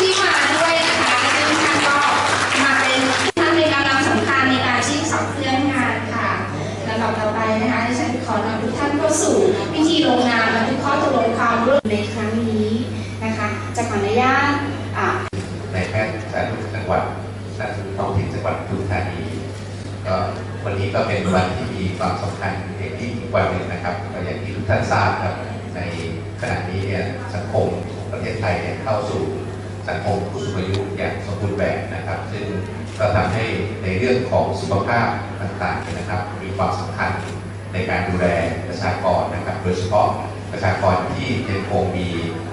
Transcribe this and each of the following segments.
ที่มาด้วยนะคะท่านก็มาเป็นท่านเป็นกำลังสำคัญในการที่ขับเคลื่อนงานค่ะลำดับต่อไปนะคะฉันขอนำทุกท่านเข้าสู่พิธีลงนามบันทึกข้อตกลงความร่วมในครั้งนี้นะคะจะขออนุญาตในพทย์สาธจังหวัดสาธารณองมจังหวัดปทุานีกวันนี้ก็เป็นวันที่มีความสำคัญเป็นที่อีกวันหนึ่งนะครับอย่างที่ทุกท่านทราบครับในขณะนี้เนี่ยสังคมประเทศไทยเนี่ยเข้าสู่ สังคมผู้สูงอายุอย่างสมบูรณ์แบบนะครับ ซึ่งก็ทำให้ในเรื่องของสุขภาพต่างๆนะครับ มีความสำคัญในการดูแลประชากรนะครับ โดยเฉพาะประชากรที่ยังคงมี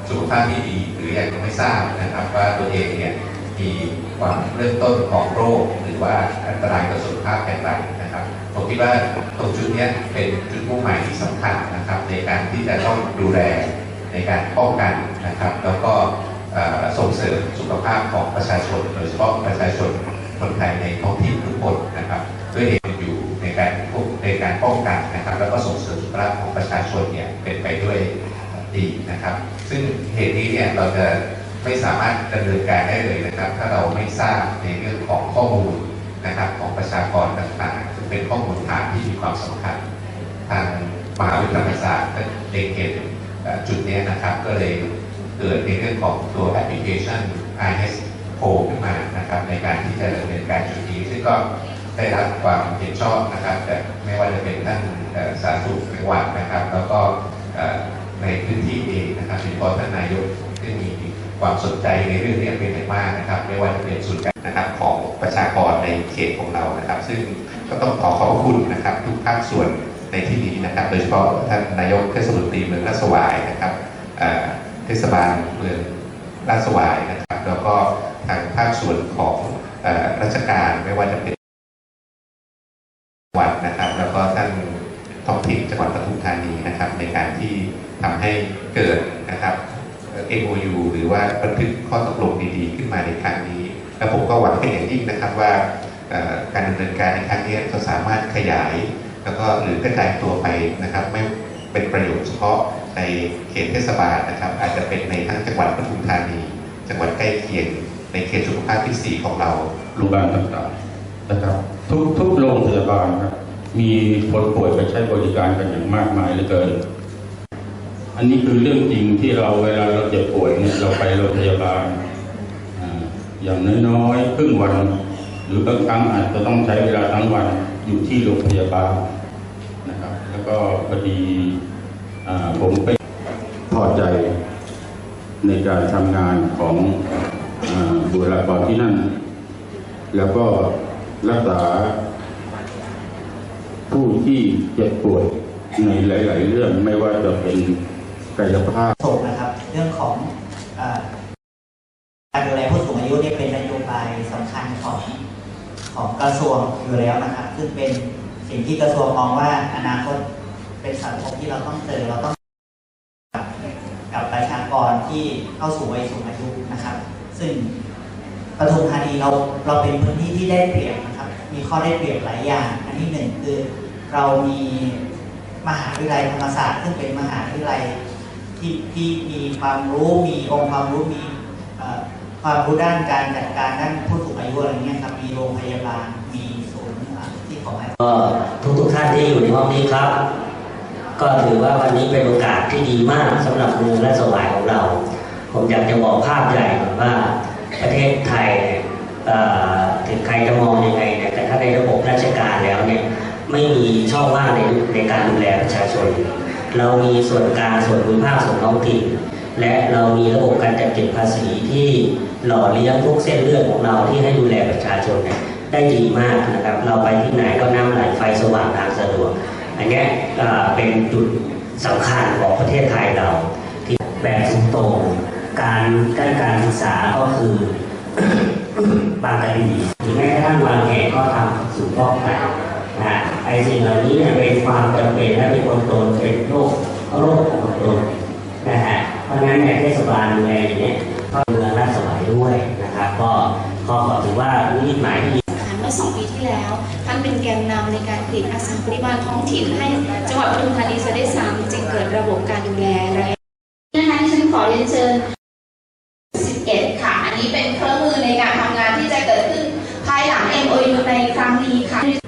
สุขภาพที่ดีหรือยังไม่ทราบนะครับ ว่าตัวเองเนี่ยมีความเริ่มต้นของโรค หรือว่าอันตรายต่อสุขภาพอย่างไรนะครับผมคิดว่าตรงจุดนี้เป็นจุดมุ่งหมายที่สำคัญนะครับ ในการที่จะต้องดูแลในการป้องกันนะครับ แล้วก็ ส่งเสริมสุขภาพของประชาชน โดยเฉพาะประชาชนคนไทยในท้องถิ่นทุกคนนะครับด้วยเหตุอยู่ในการในการป้องกันนะครับ แล้วก็ส่งเสริมสุขภาพของประชาชนเนี่ยเป็นไปด้วยดีนะครับ ซึ่งเหตุนี้เนี่ยเราจะไม่สามารถดำเนินการได้เลยนะครับ ถ้าเราไม่ทราบในเรื่องของข้อมูลนะครับของประชากรต่างๆซึ่งเป็นข้อมูลฐานที่มีความสำคัญ ทางมหาวิทยาลัยศาสตร์เล็งเห็นจุดนี้นะครับก็เลย เกิดในเรื่องของตัวแอปพลิเคชัน IS Pro ขึ้นมานะครับในการที่จะดำเนินการจุดนี้ ซึ่งก็ได้รับความเห็นชอบนะครับแต่ไม่ว่าจะเป็นท่านสาธารณสุขจังหวัดนะครับ แล้วก็ในพื้นที่เองนะครับโดยเฉพาะท่านนายกที่มีความสนใจในเรื่องนี้เป็นอย่างมากนะครับ ไม่ว่าจะเป็นศูนย์การนะครับของประชากรในเขตของเรานะครับ ซึ่งก็ต้องขอขอบคุณนะครับ ทุกภาคส่วนในที่นี้นะครับ โดยเฉพาะท่านนายกเทศมนตรีเมืองราชสวายนะครับ เทศบาลเมืองราชสวายนะครับ แล้วก็ทางภาคส่วนของอราชการไม่ว่าจะเป็นจังหวัดนะครับ แล้วก็ท่านท้องถิ่นจังหวัดปทุมธานีนะครับ ในการที่ทำให้เกิดนะครับ MOU หรือว่าบันทึกข้อตกลงดีๆ ขึ้นมาในครั้งนี้ และผมก็หวังเป็นอย่างยิ่งนะครับว่าการดำเนินการในครั้งนี้จะสามารถขยาย แล้วก็หรือกระจายตัวไปนะครับ ไม่เป็นประโยชน์เฉพาะ ในเขตเทศบาลนะครับ อาจจะเป็นในทั้งจังหวัดปทุมธานี จังหวัดใกล้เคียง ในเขตสุขภาพที่ 4 ของเราโรงพยาบาลต่างๆนะครับ ทุกทุกโรงพยาบาลครับมีคนป่วยไปใช้บริการกันอย่างมากมายเหลือเกิน อันนี้คือเรื่องจริงที่เราเวลาเราเจ็บป่วยเนี่ยเราไปโรงพยาบาลอย่างน้อยๆครึ่งวัน หรือบางครั้งอาจจะต้องใช้เวลาทั้งวันอยู่ที่โรงพยาบาลนะครับ แล้วก็พอดี ผมไปพอใจในการทำงานของอบุคลากรที่นั่น แล้วก็รักษาผู้ที่เจ็บป่วยในหลาย ๆ เรื่องไม่ว่าจะเป็นกายภาพส่งนะครับ เรื่องของอการดูแลผู้สูงอายุนี่เป็นนโยบายสำคัญของของกระทรวงอยู่แล้วนะครับ ซึ่งเป็นสิ่งที่กระทรวงมองว่าอนาคต เป็นสังคมที่เราต้องเจอเราต้องกับกับประชากรที่เข้าสู่วัยสูงอายุนะครับ ซึ่งปทุมธานีเราเราเป็นพื้นที่ที่ได้เปรียบนะครับ มีข้อได้เปรียบหลายอย่าง อันที่หนึ่งคือเรามีมหาวิทยาลัยธรรมศาสตร์ซึ่งเป็นมหาวิทยาลัยที่ที่มีความรู้มีองค์ความรู้มีความรู้ด้านการจัดการด้านผู้สูงอายุอะไรเงี้ยครับมีโรงพยาบาลมีศูนย์ที่ของก็ทุกทุกท่านที่อยู่ในห้องนี้ครับ ก็ถือว่าวันนี้เป็นโอกาสที่ดีมากสำหรับเมืองและสวายของเรา ผมอยากจะบอกภาพใหญ่ก่อนว่าประเทศไทยถึงใครจะมองยังไงเนี่ยแต่ถ้าในระบบราชการแล้วเนี่ยไม่มีช่องว่างในในการดูแลประชาชน เรามีส่วนกลางส่วนภูมิภาคส่วนท้องถิ่นและเรามีระบบการจัดเก็บภาษีที่หล่อเลี้ยงทุกเส้นเลือดของเราที่ให้ดูแลประชาชนเนี่ยได้ดีมากนะครับ เราไปที่ไหนก็น้ำไหลไฟสว่างทางสะดวก อันนี้เป็นจุดสำคัญของประเทศไทยเรา ที่แบบสุดโต่งการด้านการศึกษาก็คือบางกะดีหรือแม้กระทั่งบางแห่งก็ทำสุดฟอกไตนะฮะไอ้สิ่งเหล่านี้เนี่ยเป็นความจำเป็นและเป็นคนตนเป็นโรคโรคของคนตนนะฮะเพราะฉะนั้นเนี่ยเทศบาลดูแลอย่างเนี้ยก็เมืองราชสมัยด้วยนะครับ ก็ก็ขอถือว่านิดหมายที่ มื่อสองปีที่แล้ว ท่านเป็นแกนนำในการผลิตอาสาบริบาลท้องถิ่นให้จังหวัดปทุมธานีจะได้ซ้ำจึงเกิดระบบการดูแลและนะคะฉันขอเรียนเชิญ 11 ค่ะ อันนี้เป็นเครื่องมือในการทำงานที่จะเกิดขึ้นภายหลัง MOU ในครั้งนี้ค่ะ